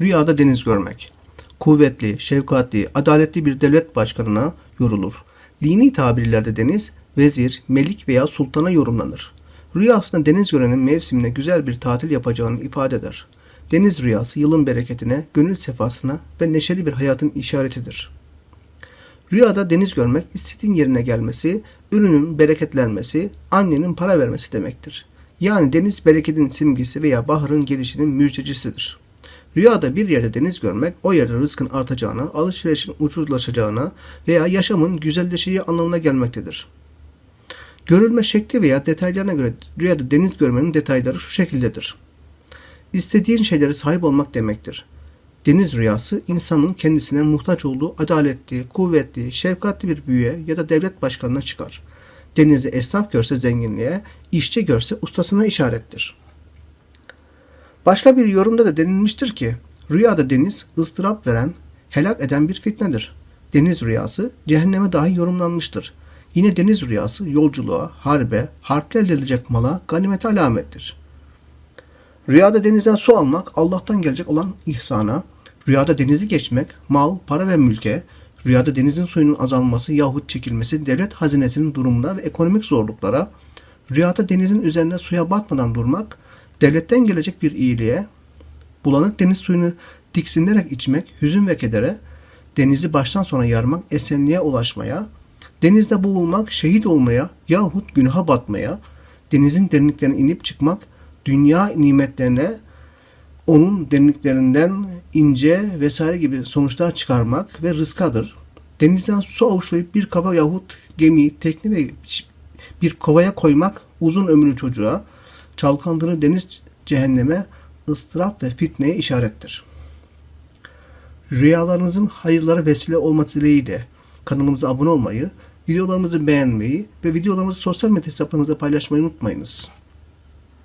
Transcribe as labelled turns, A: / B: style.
A: Rüyada deniz görmek. Kuvvetli, şefkatli, adaletli bir devlet başkanına yorulur. Dini tabirlerde deniz, vezir, melik veya sultana yorumlanır. Rüyasında deniz görenin mevsimine güzel bir tatil yapacağını ifade eder. Deniz rüyası yılın bereketine, gönül sefasına ve neşeli bir hayatın işaretidir. Rüyada deniz görmek istediğin yerine gelmesi, ürünün bereketlenmesi, annenin para vermesi demektir. Yani deniz bereketin simgesi veya baharın gelişinin müjdecisidir. Rüyada bir yerde deniz görmek o yerde rızkın artacağına, alışverişin ucuzlaşacağına veya yaşamın güzelleşeceği anlamına gelmektedir. Görülme şekli veya detaylarına göre rüyada deniz görmenin detayları şu şekildedir. İstediğin şeylere sahip olmak demektir. Deniz rüyası insanın kendisine muhtaç olduğu adaletli, kuvvetli, şefkatli bir büyüye ya da devlet başkanına çıkar. Denizi esnaf görse zenginliğe, işçi görse ustasına işarettir. Başka bir yorumda da denilmiştir ki, rüyada deniz ıstırap veren, helak eden bir fitnedir. Deniz rüyası cehenneme dahi yorumlanmıştır. Yine deniz rüyası yolculuğa, harbe, harple elde edilecek mala, ganimete alamettir. Rüyada denizden su almak Allah'tan gelecek olan ihsana, rüyada denizi geçmek mal, para ve mülke, rüyada denizin suyunun azalması yahut çekilmesi devlet hazinesinin durumuna ve ekonomik zorluklara, rüyada denizin üzerine suya batmadan durmak, devletten gelecek bir iyiliğe, bulanık deniz suyunu tiksindirerek içmek hüzün ve kedere, denizi baştan sona yarmak esenliğe ulaşmaya, denizde boğulmak şehit olmaya yahut günaha batmaya, denizin derinliklerine inip çıkmak, dünya nimetlerine onun derinliklerinden ince vesaire gibi sonuçlar çıkarmak ve rızkadır. Denizden su avuçlayıp bir kaba yahut gemi, tekne ve bir kovaya koymak uzun ömürlü çocuğa, çalkandığını deniz cehenneme, ıstırap ve fitneye işarettir. Rüyalarınızın hayırlara vesile olması dileğiyle kanalımıza abone olmayı, videolarımızı beğenmeyi ve videolarımızı sosyal medya hesaplarınızda paylaşmayı unutmayınız.